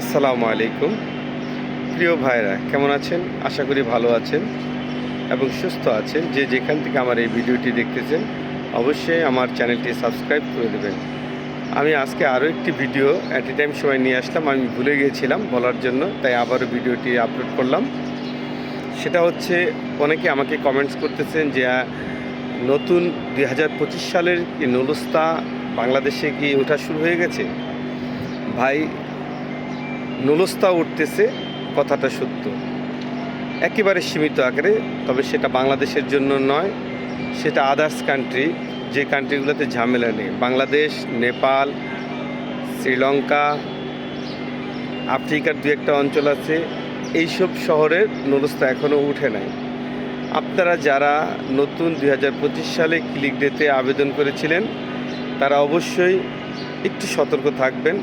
আসসালামু আলাইকুম। প্রিয় ভাইরা, কেমন আছেন? আশা করি ভালো আছেন এবং সুস্থ আছেন। যে যেখান থেকে আমার এই ভিডিওটি দেখতেছেন, অবশ্যই আমার চ্যানেলটি সাবস্ক্রাইব করে দেবেন। আমি আজকে আরও একটি ভিডিও অ্যাট এ টাইম সময় নিয়ে আসলাম। আমি ভুলে গিয়েছিলাম বলার জন্য, তাই আবারও ভিডিওটি আপলোড করলাম। সেটা হচ্ছে, অনেকে আমাকে কমেন্টস করতেছেন যে, নতুন দুই হাজার পঁচিশ সালের কি নুলস্তা বাংলাদেশে কি ওঠা শুরু হয়ে গেছে? ভাই নুলস্তা উঠতেছে, কথাটা সত্য। একেবারে সীমিত আকারে, তবে সেটা বাংলাদেশের জন্য নয়, সেটা আদার্স কান্ট্রি যে কান্ট্রিগুলোতে ঝামেলা নেই। বাংলাদেশ, নেপাল, শ্রীলঙ্কা, আফ্রিকার দু একটা অঞ্চল আছে, এইসব শহরের নুলস্তা এখনও উঠে নাই। আপনারা যারা নতুন দু হাজার পঁচিশ সালে ক্লিক ডেতে আবেদন করেছিলেন, তারা অবশ্যই একটু সতর্ক থাকবেন।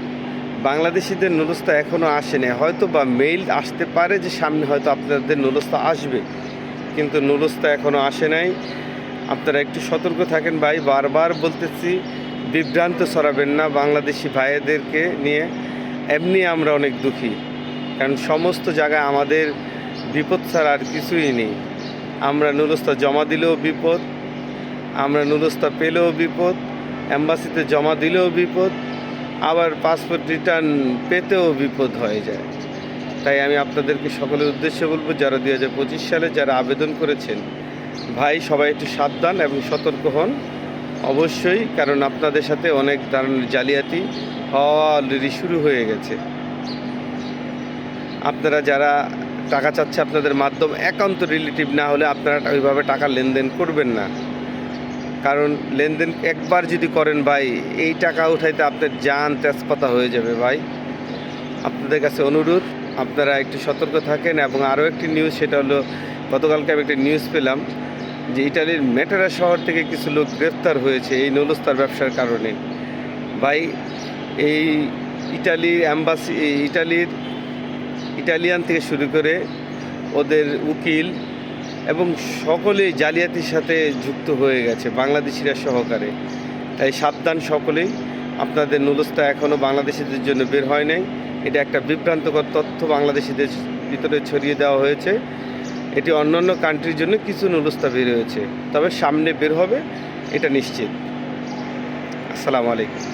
বাংলাদেশিদের নুলস্তা এখনও আসেনি। হয়তো বা মেইল আসতে পারে যে সামনে হয়তো আপনাদের নুলস্তা আসবে। কিন্তু নুলস্তা এখনও আসে নাই। আপনারা একটু সতর্ক থাকেন ভাই। বারবার বলতেছি, বিভ্রান্ত ছড়াবেন না বাংলাদেশি ভাইদেরকে নিয়ে। এমনি আমরা অনেক দুঃখী। কারণ সমস্ত জায়গায় আমাদের বিপদ ছাড়া আর কিছুই নেই। আমরা নুলস্তা জমা দিলেও বিপদ, আমরা নুলস্তা পেলেও বিপদ অ্যাম্বাসিতে জমা দিলেও বিপদ আবার পাসপোর্ট রিটার্ন পেতেও বিপদ হয়ে যায়। তাই আমি আপনাদেরকে সকলের উদ্দেশ্যে বলব, যারা দু হাজার পঁচিশ সালে যারা আবেদন করেছেন, ভাই সবাই একটু সাবধান এবং সতর্ক হন। অবশ্যই, কারণ আপনাদের সাথে অনেক ধরনের জালিয়াতি হওয়া অলরেডি শুরু হয়ে গেছে। আপনারা যারা টাকা চাচ্ছে আপনাদের মাধ্যম, একান্ত রিলেটিভ না হলে আপনারা ওইভাবে টাকা লেনদেন করবেন না। কারণ লেনদেন একবার যদি করেন ভাই, এই টাকা উঠাইতে আপনার জান তেজপাতা হয়ে যাবে ভাই। আপনাদের কাছে অনুরোধ, আপনারা একটু সতর্ক থাকেন এবং আরও একটি নিউজ সেটা হলো গতকালকে আমি একটা নিউজ পেলাম যে ইটালির মেটারা শহর থেকে কিছু লোক গ্রেফতার হয়েছে এই নলস্তার ব্যবসার কারণে। ভাই, এই ইটালির অ্যাম্বাসি ইটালির, ইটালিয়ান থেকে শুরু করে ওদের উকিল এবং সকলেই জালিয়াতির সাথে যুক্ত হয়ে গেছে, বাংলাদেশিরা সহকারে। তাই সাবধান সকলেই। আপনাদের নুলস্তা এখনও বাংলাদেশিদের জন্য বের হয় নাই। এটা একটা বিভ্রান্তকর তথ্য বাংলাদেশিদের ভিতরে ছড়িয়ে দেওয়া হয়েছে। এটি অন্যান্য কান্ট্রির জন্য কিছু নুলস্তা বের হয়েছে। তবে সামনে বের হবে, এটা নিশ্চিত। আসসালামু আলাইকুম।